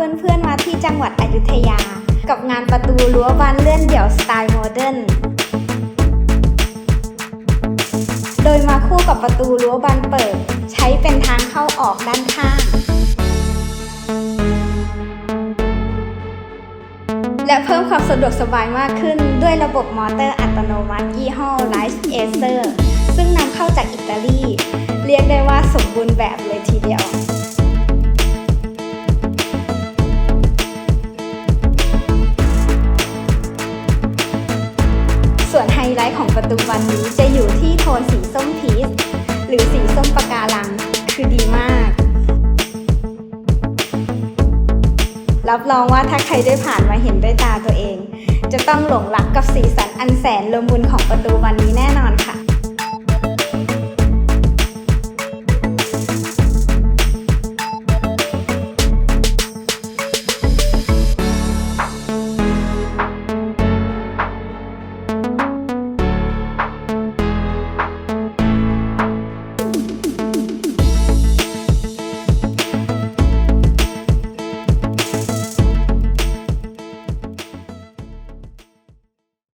เพื่อนๆมาที่จังหวัดอยุธยา กับงานประตูรั้วบานเลื่อนเดี่ยวสไตล์โมเดิร์นโดยมาคู่กับประตูรั้วบานเปิด ใช้เป็นทางเข้าออกด้านข้าง และเพิ่มความสะดวกสบายมากขึ้นด้วยระบบมอเตอร์อัตโนมัติยี่ห้อ Life Acer ซึ่งนำเข้าจากอิตาลี เรียกได้ว่าสมบูรณ์แบบเลย วส่วนไฮไลท์ของประตูบานนี้จะอยู่ที่โทนสีส้มพีชหรือสีส้มปะการัง คือดีมาก รับรองว่าถ้าใครได้ผ่านมาเห็นด้วยตาตัวเอง จะต้องหลงรักกับสีสันอันแสนละมุนของประตูบานนี้แน่นอนค่ะ